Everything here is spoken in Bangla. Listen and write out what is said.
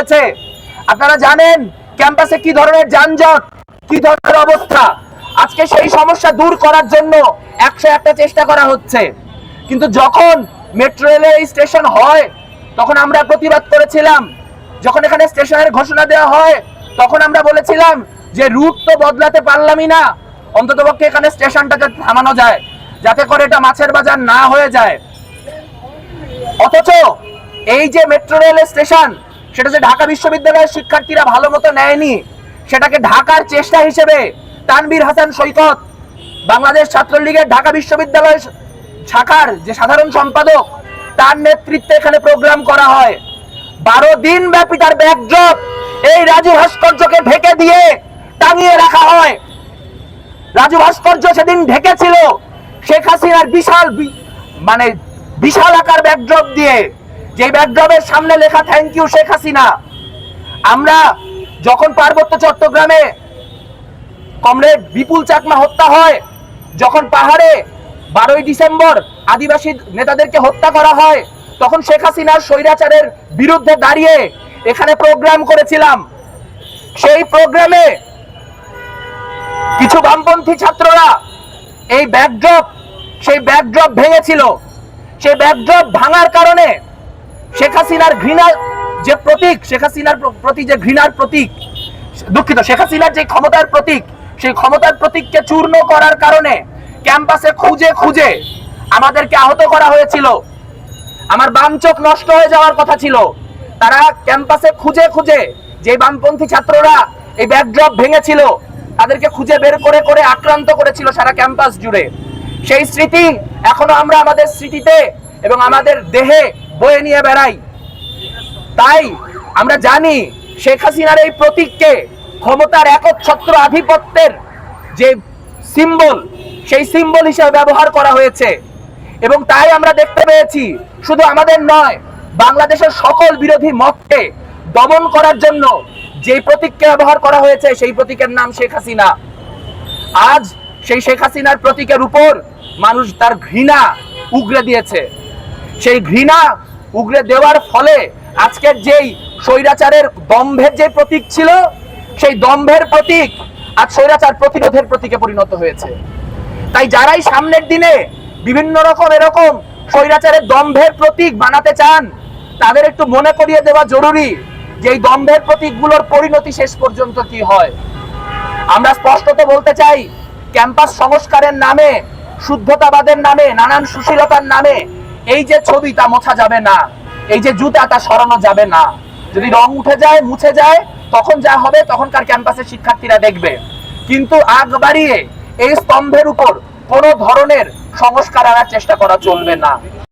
হয়েছে আপনারা জানেন ক্যাম্পাসে কি ধরনের যানজট, কি ধরনের অবস্থা? আজকে সেই সমস্যা দূর করার জন্য একশো একটা চেষ্টা করা হচ্ছে। কিন্তু যখন মেট্রো রেলের স্টেশন হয়, তখন আমরা প্রতিবাদ করেছিলাম। যখন এখানে স্টেশনের ঘোষণা দেওয়া হয়, তখন আমরা বলেছিলাম যে রুট তো বদলাতে পারলামই না। অন্ততপক্ষে এখানে স্টেশনটাকে থামানো যায়, যাতে করে এটা মাছের বাজার না হয়ে যায়। অথচ এই যে মেট্রো রেল স্টেশন সেটা যে ঢাকা বিশ্ববিদ্যালয়ের শিক্ষার্থীরা ভালো মতো নেয়নি, সেটাকে ঢাকার চেষ্টা হিসেবে তানবীর হাসান সৈকত, বাংলাদেশ ছাত্রলীগের ঢাকা বিশ্ববিদ্যালয় শাখার যে সাধারণ সম্পাদক, তার নেতৃত্বে এখানে প্রোগ্রাম করা হয়। বারো দিন ব্যাপী তার ব্যাকড্রপ এই রাজু ভাস্কর্যকে ঢেকে দিয়ে টাঙিয়ে রাখা হয়। রাজু ভাস্কর্য সেদিন ঢেকেছিল শেখ হাসিনার বিশাল মানে বিশাল আকার ব্যাকড্রপ দিয়ে। যে ব্যাকড্রপের সামনে লেখা থ্যাংক ইউ শেখ হাসিনা, আমরা যখন পার্বত্য চট্টগ্রামে কমরেড বিপুল চাকমা হত্যা হয়, যখন পাহাড়ে বারোই ডিসেম্বর আদিবাসী নেতাদেরকে হত্যা করা হয়, তখন শেখ হাসিনার স্বৈরাচারের বিরুদ্ধে দাঁড়িয়ে এখানে প্রোগ্রাম করেছিলাম। সেই প্রোগ্রামে কিছু বামপন্থী ছাত্ররা এই ব্যাকড্রপ সেই ব্যাকড্রপ ভেঙেছিল। সেই ব্যাকড্রপ ভাঙার কারণে শেখ হাসিনার ঘৃণার যে প্রতীক, শেখ হাসিনার প্রতি যে ঘৃণার প্রতীক, দুঃখিত, শেখ হাসিনার যে ক্ষমতার প্রতীক, সেই ক্ষমতার প্রতীককে চূর্ণ করার কারণে ক্যাম্পাসে খুঁজে খুঁজে আমাদেরকে আহত করা হয়েছিল। আমার বাম চোখ নষ্ট হয়ে যাওয়ার কথা ছিল। তারা ক্যাম্পাসে খুঁজে খুঁজে যে বামপন্থী ছাত্ররা এই ব্যাকড্রপ ভেঙেছিল, তাদেরকে খুঁজে বের করে করে আক্রান্ত করেছিল সারা ক্যাম্পাস জুড়ে। সেই স্মৃতি এখনও আমরা আমাদের স্মৃতিতে এবং আমাদের দেহে বয়ে নিয়ে বেড়াই। তাই আমরা জানি শেখ হাসিনার এই প্রতীককে ক্ষমতার একচ্ছত্র আধিপত্যের যে সিম্বল সেই সিম্বল হিসেবে ব্যবহার করা হয়েছে। এবং তাই আমরা দেখতে পেয়েছি, শুধু আমাদের নয়, বাংলাদেশের সকল বিরোধী মতকে দমন করার জন্য যে প্রতীককে ব্যবহার করা হয়েছে, সেই প্রতীকের নাম শেখ হাসিনা। আজ সেই শেখ হাসিনার প্রতীকের উপর মানুষ তার ঘৃণা উগরে দিয়েছে। সেই ঘৃণা উগরে দেওয়ার ফলে আজকের যেই স্বৈরাচারের দম্ভের যে প্রতীক ছিল, সেই দম্ভের প্রতীক আজ স্বৈরাচার প্রতিরোধের প্রতীকে পরিণত হয়েছে। তাই যারাই সামনের দিনে বিভিন্ন রকম এরকম স্বৈরাচারের দম্ভের প্রতীক বানাতে চান, তাদের একটু মনে করিয়ে দেওয়া জরুরি যে এই দম্ভের প্রতীকগুলোর পরিণতি শেষ পর্যন্ত কি হয়। আমরা স্পষ্টত বলতে চাই, ক্যাম্পাস সংস্কারের নামে, শুদ্ধতাবাদের নামে, নানান সুশীলতার নামে এই যে ছবি তা মোছা যাবে না, এই যে জুতা তা সরানো যাবে না। যদি রং উঠে যায়, মুছে যায়, তখন যা হবে তখনকার ক্যাম্পাসের শিক্ষার্থীরা দেখবে। কিন্তু আগ বাড়িয়ে এই স্তম্ভের উপর কোনো ধরনের সংস্কার আনার চেষ্টা করা চলবে না।